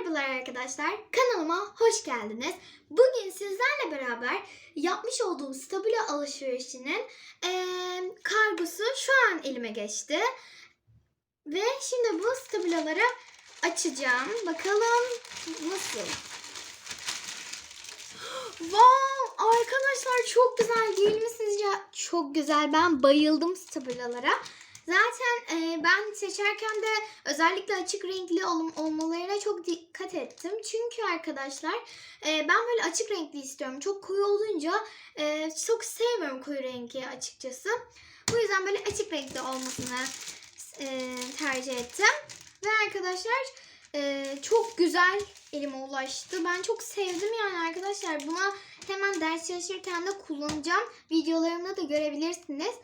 Merhabalar arkadaşlar, kanalıma hoş geldiniz. Bugün sizlerle beraber yapmış olduğum stabilo alışverişinin eee, kargosu şu an elime geçti. Ve şimdi bu stabiloları açacağım. Bakalım nasıl? Wow! Arkadaşlar çok güzel değil mi sizce? Çok güzel. Ben bayıldım stabilolara. Zaten e, ben seçerken de özellikle açık renkli ol- olmalarına çok dikkat ettim. Çünkü arkadaşlar e, ben böyle açık renkli istiyorum. Çok koyu olunca e, çok sevmiyorum koyu rengi açıkçası. Bu yüzden böyle açık renkli olmasını e, tercih ettim. Ve arkadaşlar e, çok güzel elime ulaştı. Ben çok sevdim yani arkadaşlar. Buna hemen ders çalışırken de kullanacağım. Videolarımda da görebilirsiniz.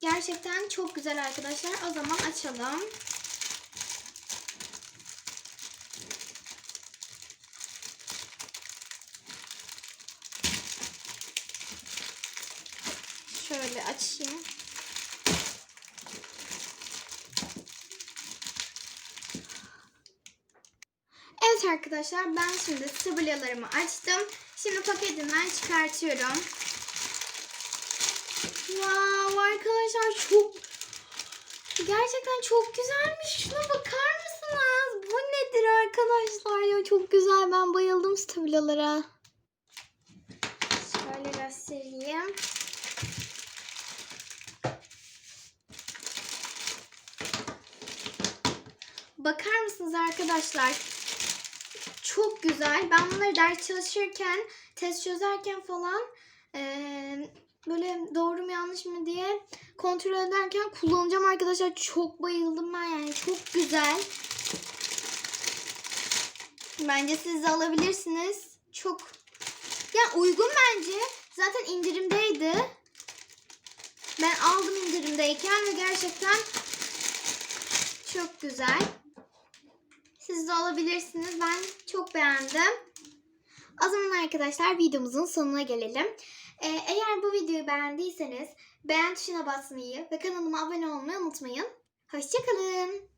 Gerçekten çok güzel arkadaşlar. O zaman açalım. Şöyle açayım. Evet arkadaşlar ben şimdi stabilyalarımı açtım. Şimdi paketinden çıkartıyorum. Wow arkadaşlar çok gerçekten çok güzelmiş. Şuna bakar mısınız? Bu nedir arkadaşlar ya çok güzel. Ben bayıldım stabilyalara. Şöyle göstereyim. Bakar mısınız arkadaşlar? Çok güzel. Ben bunları ders çalışırken, test çözerken falan eee, böyle doğru mu yanlış mı diye kontrol ederken kullanacağım arkadaşlar. Çok bayıldım ben yani. Çok güzel. Bence siz de alabilirsiniz. Çok ya uygun bence. Zaten indirimdeydi. Ben aldım indirimdeyken ve gerçekten çok güzel. Siz de alabilirsiniz. Ben çok beğendim. O zaman arkadaşlar videomuzun sonuna gelelim. Ee, eğer bu videoyu beğendiyseniz beğen tuşuna basmayı ve kanalıma abone olmayı unutmayın. Hoşçakalın.